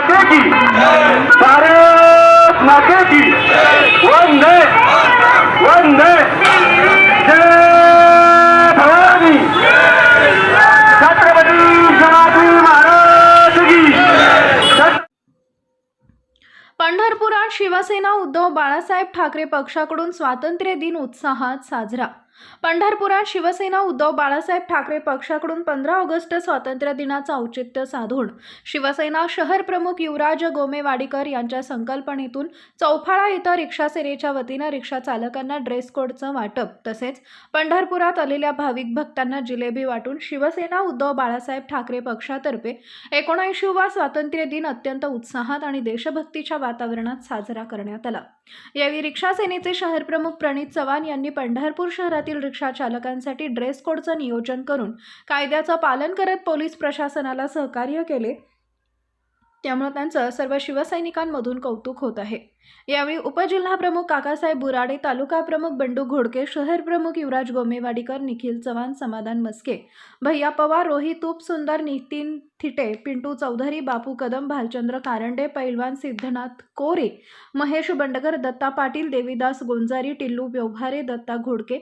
की भारत माता की वंदे. वंदे. जय भवानी. छत्रपती शिवाजी महाराज की. पंढरपुरात शिवसेना उद्धव बाळासाहेब ठाकरे पक्षाकडून स्वातंत्र्य दिन उत्साहात साजरा. पंढरपुरात शिवसेना उद्धव बाळासाहेब ठाकरे पक्षाकडून पंधरा ऑगस्ट स्वातंत्र्य दिनाचं औचित्य साधून शिवसेना शहर प्रमुख युवराज गोमेवाडीकर यांच्या संकल्पनेतून चौफाळा इथं रिक्षा सेनेच्या वतीनं रिक्षा चालकांना ड्रेस कोडचं वाटप तसेच पंढरपुरात आलेल्या भाविक भक्तांना जिलेबी वाटून शिवसेना उद्धव बाळासाहेब ठाकरे पक्षातर्फे एकोणऐंशीवा स्वातंत्र्य दिन अत्यंत उत्साहात आणि देशभक्तीच्या वातावरणात साजरा करण्यात आला. यावेळी रिक्षा सेनेचे शहर प्रमुख प्रणित चव्हाण यांनी पंढरपूर शहरात शहरातील रिक्षा चालकांसाठी ड्रेस कोडचं नियोजन करून कायद्याचं पालन करत पोलीस प्रशासनाला सहकार्य केले. त्यामुळे त्यांचं सर्व शिवसैनिकांमधून कौतुक होत आहे. यावेळी उपजिल्हाप्रमुख काकासाहेब बुराडे तालुका प्रमुख बंडू घोडके शहर प्रमुख युवराज गोमेवाडीकर निखिल चव्हाण समाधान मस्के भैया पवार रोहित तूप सुंदर नितीन थिटे पिंटू चौधरी बापू कदम भालचंद्र कारंडे पैलवान सिद्धनाथ कोरे महेश बंडकर दत्ता पाटील देवीदास गोंजारी टिल्लू व्यवहारे दत्ता घोडके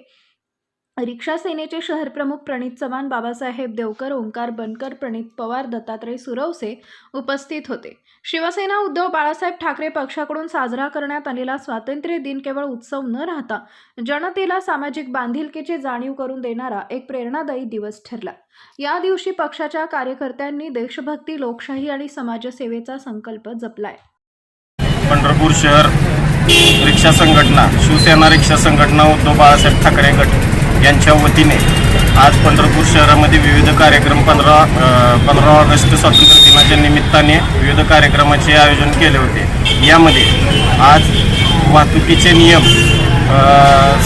रिक्षा सेनेचे शहर प्रमुख प्रणित चव्हाण बाबासाहेब देवकर ओंकार बनकर प्रणित पवार दत्तात्रय सुरवसे उपस्थित होते. शिवसेना उद्धव बाळासाहेब ठाकरे पक्षाकडून साजरा करण्यात आलेला स्वातंत्र्य दिन केवळ उत्सव न राहता जनतेला सामाजिक बांधिलकीची जाणीव करून देणारा एक प्रेरणादायी दिवस ठरला. या दिवशी पक्षाच्या कार्यकर्त्यांनी देशभक्ती लोकशाही आणि समाजसेवेचा संकल्प जपलाय. पंढरपूर शहर रिक्षा संघटना शिवसेना रिक्षा संघटना उद्धव बाळासाहेब ठाकरे गट. यांच्या वतीने आज पंढरपूर शहरामध्ये विविध कार्यक्रम पंधरा पंधरा ऑगस्ट स्वातंत्र्य दिनाच्या निमित्ताने विविध कार्यक्रमाचे आयोजन केले होते. यामध्ये आज वाहतुकीचे नियम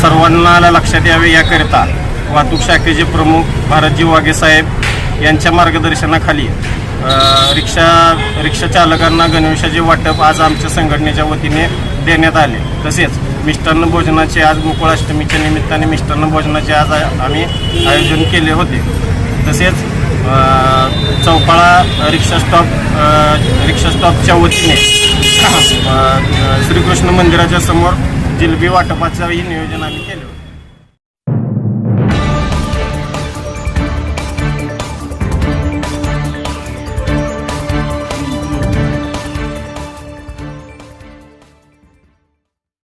सर्वांना लक्षात यावे याकरिता वाहतूक शाखेचे प्रमुख भारतजी वाघे साहेब यांच्या मार्गदर्शनाखाली रिक्षा रिक्षा चालकांना गणवेशाचे वाटप आज आमच्या संघटनेच्या वतीने देण्यात आले. तसेच मिष्टान्न भोजनाचे आज गोकुळाष्टमीच्या निमित्ताने मिष्टान्न भोजनाचे आज आम्ही आयोजन केले होते. तसेच चौपाळा रिक्षा स्टॉप रिक्षा स्टॉपच्या वतीने श्रीकृष्ण मंदिराच्या समोर जिलबी वाटपाचंही नियोजन आम्ही केलं